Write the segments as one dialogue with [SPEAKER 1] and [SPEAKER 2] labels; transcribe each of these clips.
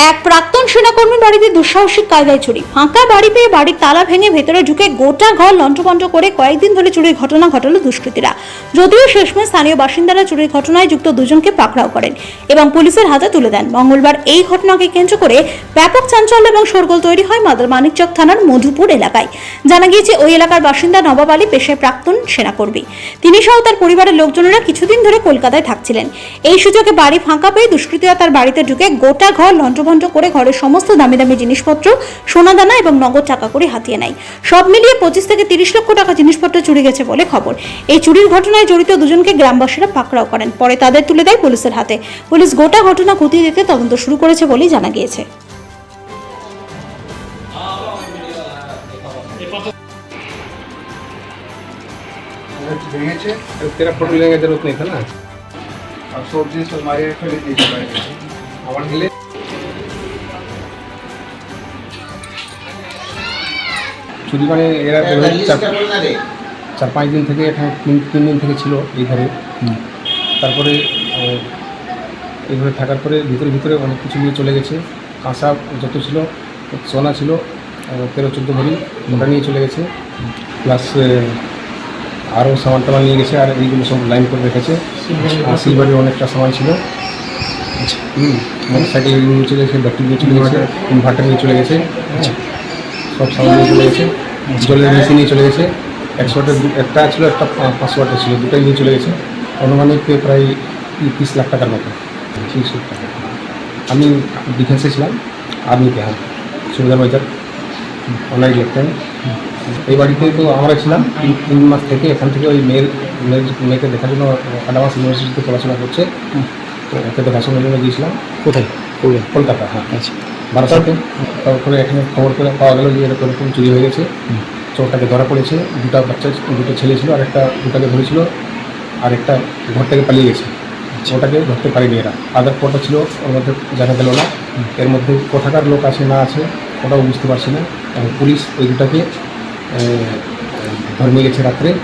[SPEAKER 1] এক প্রাক্তন সেনাকর্মীর বাড়িতে দুঃসাহসিক কায়দায় চুরি। ফাঁকা বাড়ি পেয়ে বাড়ির তালা ভেঙে ভেতরে ঢুকে গোটা ঘর লণ্ঠপণ্ঠ করে কয়েকদিন ধরে চুরির ঘটনা ঘটালো দুষ্কৃতীরা। যদিও শেষমেশ স্থানীয় বাসিন্দারা চুরির ঘটনায় যুক্ত দুজনকে পাকড়াও করেন এবং পুলিশের হাতে তুলে দেন। মঙ্গলবার এই ঘটনাকে কেন্দ্র করে ব্যাপক চাঞ্চল্য এবং শোরগোল তৈরি হয় মাদার মানিকচক থানার মধুপুর এলাকায়। জানা গিয়েছে, ওই এলাকার বাসিন্দা নবাব আলী পেশায় প্রাক্তন সেনাকর্মী। তিনি সহ তার পরিবারের লোকজনেরা কিছুদিন ধরে কলকাতায় থাকছিলেন। এই সুযোগে বাড়ি ফাঁকা পেয়ে দুষ্কৃতীরা তার বাড়িতে ঢুকে গোটা ঘর লণ্ঠভণ্ড করে ঘরের সমস্ত দামি দামি জিনিসপত্র সোনাদানা এবং নগদ টাকা করে হাতিয়ে নেয় সব মিলিয়ে পঁচিশ থেকে তিরিশ লক্ষ টাকা জিনিসপত্র চুরি গেছে বলে খবর এই চুরির ঘটনায় জড়িত দুজনকে গ্রামবাসীরা পাকড়াও করেন পরে তাদের তুলে দেয় পুলিশের হাতে পুলিশ গোটা ঘটনা খতিয়ে দেখতে তদন্ত শুরু করেছে বলেই জানা গিয়েছে
[SPEAKER 2] ভেঙেছে
[SPEAKER 3] तेरा फोटो लेने की जरूरत नहीं था ना
[SPEAKER 2] আর সবজি সব মারিয়ে ফেলে দিয়েছে বাইরে
[SPEAKER 3] আমার চুরি মানে এরা ধরো চার চার পাঁচ দিন থেকে এখানে তিন তিন দিন থেকে ছিল এই ধারে তারপরে এইভাবে থাকার পরে ভিতরে ভিতরে অনেক কিছু নিয়ে চলে গেছে। কাঁসা যত ছিল সোনা ছিল তেরো চোদ্দ ভরি ওটা নিয়ে চলে গেছে। প্লাস আরও সামান টামান নিয়ে গেছে আর এইগুলো সব লাইন করে রেখেছে। আর সিলভারের অনেকটা সামান ছিল। হুম। মোটর সাইকেল নিয়ে চলে গেছে ব্যাটারি নিয়ে চলে গেছে ইনভার্টার। নিয়ে চলে গেছে। সব সামান চলে গেছে জলের মেশিন নিয়ে চলে গেছে একশো একটা ছিল একটা পাঁচশো ওয়াটের ছিল দুটাই নিয়ে চলে গেছে অনুমানিক প্রায় তিরিশ লাখ টাকার মতো তিরিশ টাকা আমি ডিফেন্সে ছিলাম আর্মিতে হ্যাঁ সুবিধার বাজার অনারি লেফটেন্যান্ট এই বাড়িতে তো আমরা ছিলাম তিন মাস থেকে এখান থেকে ওই মেয়ের মেয়ের মেয়েকে দেখার জন্য আডামাস ইউনিভার্সিটিতে পড়াশোনা করছে তো ওকে দেখাশোনার জন্য গিয়েছিলাম
[SPEAKER 4] কোথায়
[SPEAKER 3] কলকাতা হ্যাঁ
[SPEAKER 4] আচ্ছা।
[SPEAKER 3] বারাসাতে তারপরে এখানে খবর করে পাওয়া গেল যে এরকম এরকম চুরি হয়ে গেছে। চোরটাকে ধরা পড়েছে দুটা বাচ্চা দুটো ছেলে ছিল আর একটা দুটাকে ধরেছিল আর একটা ঘর থেকে পালিয়ে গেছে। ওটাকে ধরতে পারিনি এরা। আদার কটা ছিল ওর মধ্যে জানা গেল না। এর মধ্যে কোথাকার লোক আছে না আছে ওটাও বুঝতে পারছি না। এবং পুলিশ ওই দুটাকে আহ, ধরে গেছে রাত্রে।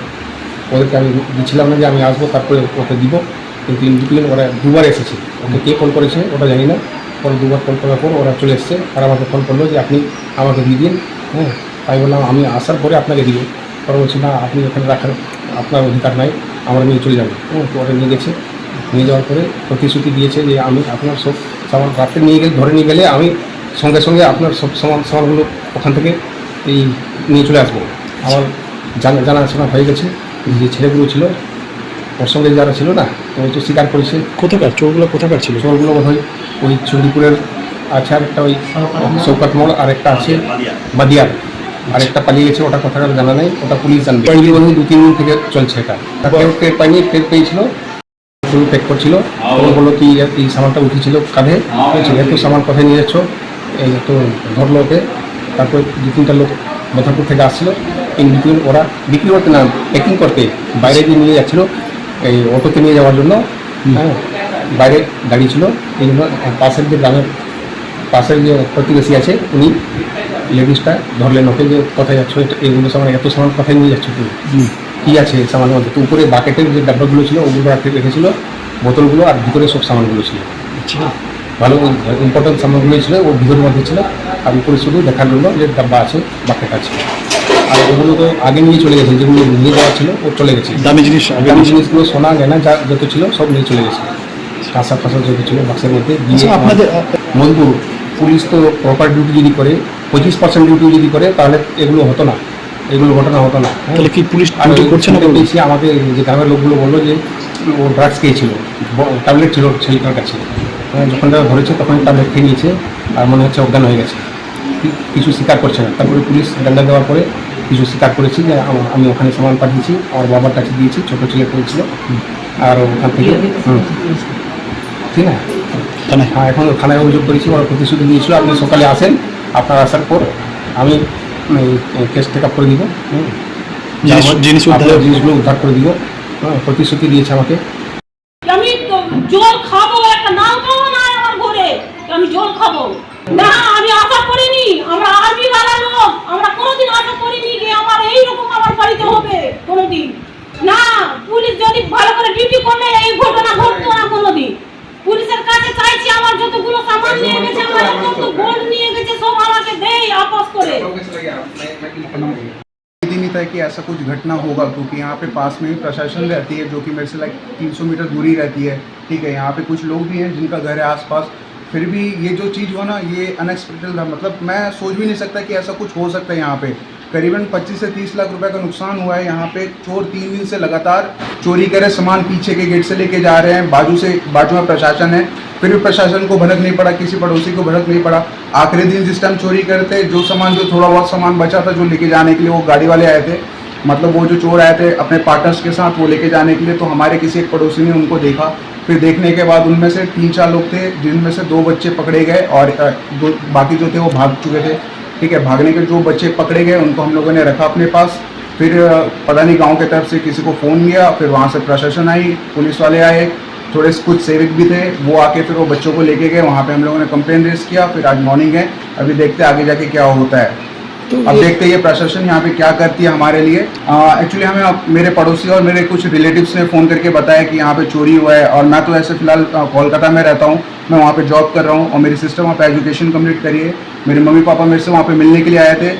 [SPEAKER 3] ওদেরকে আমি দিচ্ছিলাম না যে আমি আসব তারপরে ওকে দিব। কিন্তু ইন বিটুইন ওরা দুবার এসেছে। ওকে কে ফোন করেছে ওটা জানি না। পরে দুবার কল করার পর ওরা চলে এসছে। আর আমাকে ফোন করল যে, আপনি আমাকে দিয়ে দিন। হ্যাঁ তাই বললাম, আমি আসার পরে আপনাকে দিব। পরে বলছি, না, আপনি এখানে রাখার আপনার অধিকার নাই, আমরা নিয়ে চলে যাব। হ্যাঁ তো ওরা নিয়ে গেছে। নিয়ে যাওয়ার পরে প্রতিশ্রুতি দিয়েছে যে, আমি আপনার সব সামান রাত্রে নিয়ে গেলে, ধরে নিয়ে গেলে আমি সঙ্গে সঙ্গে আপনার সব সামান, সামানগুলো ওখান থেকে এই নিয়ে চলে আসব। আমার জানা জানাশোনা হয়ে গেছে যে, ছেলেগুলো ছিল ওর সঙ্গে যারা ছিল না তো ওই তো স্বীকার করেছে।
[SPEAKER 4] কোথাকার? চোরগুলো কোথাকার ছিল?
[SPEAKER 3] চোরগুলো বোধ হয় ওই চণ্ডীপুরের আছে আর একটা ওই চৌকাট মোড় আর একটা আছে বাদিয়ার। আর একটা পালিয়ে গেছে ওটা কোথাকার জানা নেই ওটা পুলিশ জানবে। চুরি বোধ দু তিন দিন থেকে চলছে এটা। কেউ টের পাইনি টের পেয়েছিল শুরু প্যাক করছিল। তখন বলল কি এই সামানটা উঠেছিল কাঁধে এত সামান কোথায় নিয়ে যাচ্ছ? এই তো ধরলো ওকে। তারপর দু তিনটা লোক মেথাপুর থেকে আসছিল। বিটুইন ওরা বিক্রি করতে না প্যাকিং করতে বাইরে দিয়ে নিয়ে যাচ্ছিল। এই অটোতে নিয়ে যাওয়ার জন্য হ্যাঁ বাইরে দাঁড়িয়ে ছিল। এই জন্য পাশের যে গ্রামের পাশের যে প্রতিবেশী আছে উনি লেডিসটা ধরলেন ওকে যে কোথায় যাচ্ছ? এইগুলো সামান এত সামান কোথায় নিয়ে যাচ্ছ তুমি? কী আছে সামানের মধ্যে? তো উপরে বাকেটের যে ডাব্বাগুলো ছিল ওগুলো রাখতে রেখেছিল বোতলগুলো আর ভিতরে সব সামানগুলো ছিল।
[SPEAKER 4] আচ্ছা।
[SPEAKER 3] ভালো ইম্পর্টেন্ট সামানগুলোই ছিল ওর ভিতরের মধ্যে ছিল। আর উপরে শুধু দেখার জন্য যে ডাব্বা আছে বাকেট আছে। আর ওগুলো তো আগে নিয়ে চলে গেছে যেগুলো নিয়ে যাওয়া ছিল ও চলে গেছে
[SPEAKER 4] দামি জিনিস আগে
[SPEAKER 3] দামি জিনিসগুলো সোনা গেনা যা যত ছিল সব নিয়ে চলে গেছে কাঁসা ফাঁসা যত ছিল বাক্সের মধ্যে দিয়ে
[SPEAKER 4] আচ্ছা আপনাদের
[SPEAKER 3] মজবুর পুলিশ তো প্রপার ডিউটি যদি করে পঁচিশ পার্সেন্ট ডিউটি যদি করে তাহলে এগুলো হতো না। এগুলো ঘটনা হতো না। হ্যাঁ?
[SPEAKER 4] তাহলে কি পুলিশ ডিউটি করছে না
[SPEAKER 3] পেয়েছি আমাদের যে গ্রামের লোকগুলো বলল যে ও ড্রাগস খেয়েছিল ট্যাবলেট ছিল ছেলেটার কাছে। হ্যাঁ, যখন তারা ধরেছে তখন ট্যাবলেট খেয়ে নিয়েছে আর মনে হচ্ছে অজ্ঞান হয়ে গেছে। কিছু স্বীকার করছে না। তারপরে পুলিশ ডান্ডা দেওয়ার পরে কিছু স্বীকার করেছি যে আমি ওখানে সামান পাঠিয়েছি আমার বাবার কাছে দিয়েছি ছোটো ছেলে করেছিল আর ওখান থেকে হুম। ঠিক না হ্যাঁ এখন থানায় অভিযোগ করেছি ওরা প্রতিশ্রুতি দিয়েছিল আপনি সকালে আসেন আপনার আসার পর আমি কেস টেক আপ করে দিব হুম।
[SPEAKER 4] জিনিস- জিনিস
[SPEAKER 3] আপনার জিনিসগুলো উদ্ধার করে দিব হ্যাঁ প্রতিশ্রুতি দিয়েছে আমাকে।
[SPEAKER 5] আমি জল খাব একটা নাও খাব না আমার ঘরে আমি জল খাব। না আমি আশা করিনি আমরা আর্মি বালা লোক আমরা কোনোদিন আশা করিনি যে আমার এই রকম আমার বাড়িতে হবে কোনোদিন না পুলিশ যদি ভালো করে ডিউটি করলে এই ঘটনা ঘটতো না কোনোদিন পুলিশের কাছে চাইছি আমার যতগুলো সামান নিয়ে গেছে আমার একদম করে
[SPEAKER 2] उम्मीद ही नहीं था कि ऐसा कुछ घटना होगा क्योंकि यहाँ पे पास में ही प्रशासन रहती है जो कि मेरे से लाइक 300 मीटर दूरी रहती है ठीक है यहाँ पे कुछ लोग भी हैं जिनका घर है आसपास फिर भी ये जो चीज़ हुआ ना, ये अनएक्सपेक्टेड था। मतलब मैं सोच भी नहीं सकता कि ऐसा कुछ हो सकता है यहाँ पे। करीबन 25 से 30 लाख रुपए का नुकसान हुआ है यहाँ पे। चोर तीन दिन से लगातार चोरी करे, सामान पीछे के गेट से लेके जा रहे हैं। बाजू से, बाजू में प्रशासन है। फिर भी प्रशासन को भड़क नहीं पड़ा, किसी पड़ोसी को भड़क नहीं पड़ा। आखिरी दिन जिस टाइम चोरी करते जो सामान, जो थोड़ा बहुत सामान बचा था जो लेके जाने के लिए, वो गाड़ी वाले आए थे। मतलब वो जो चोर आए थे, अपने पार्टनर्स के साथ वो लेके जाने के लिए तो हमारे किसी एक पड़ोसी ने उनको देखा। फिर देखने के बाद उनमें से तीन चार लोग थे, जिनमें से दो बच्चे पकड़े गए और दो, बाकी जो थे वो भाग चुके थे। ठीक है, भागने के जो बच्चे पकड़े गए, उनको हम लोगों ने रखा अपने पास। फिर पता नहीं गाँव की तरफ़ से किसी को फ़ोन किया, फिर वहाँ से प्रशासन आई, पुलिस वाले आए। थोड़े कुछ सेविक भी थे, वो आके फिर वो बच्चों को लेके गए। वहाँ पे हम लोगों ने कंप्लेन रेज किया, फिर आज मॉर्निंग है। अभी देखते आगे जाके क्या होता है। अब देखते हैं प्रशासन यहाँ पे क्या करती है हमारे लिए। एक्चुअली हमें मेरे पड़ोसी और मेरे कुछ रिलेटिव्स ने फ़ोन करके बताया कि यहाँ पे चोरी हुआ है और मैं तो ऐसे फ़िलहाल कोलकाता में रहता हूँ। मैं वहाँ पे जॉब कर रहा हूँ और मेरी सिस्टर वहाँ पे एजुकेशन कंप्लीट करी है मेरे मम्मी पापा मेरे से वहाँ पे मिलने के लिए आए थे।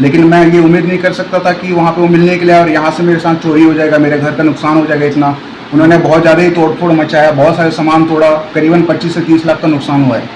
[SPEAKER 2] लेकिन मैं ये उम्मीद नहीं कर सकता था कि वहाँ पे वो मिलने के लिए और यहाँ से मेरे साथ चोरी हो जाएगा मेरे घर का नुकसान हो जाएगा इतना। उन्होंने बहुत ज़्यादा ही तोड़ फोड़ मचाया बहुत सारे सामान तोड़ा करीबन 25 से 30 लाख का नुकसान हुआ है।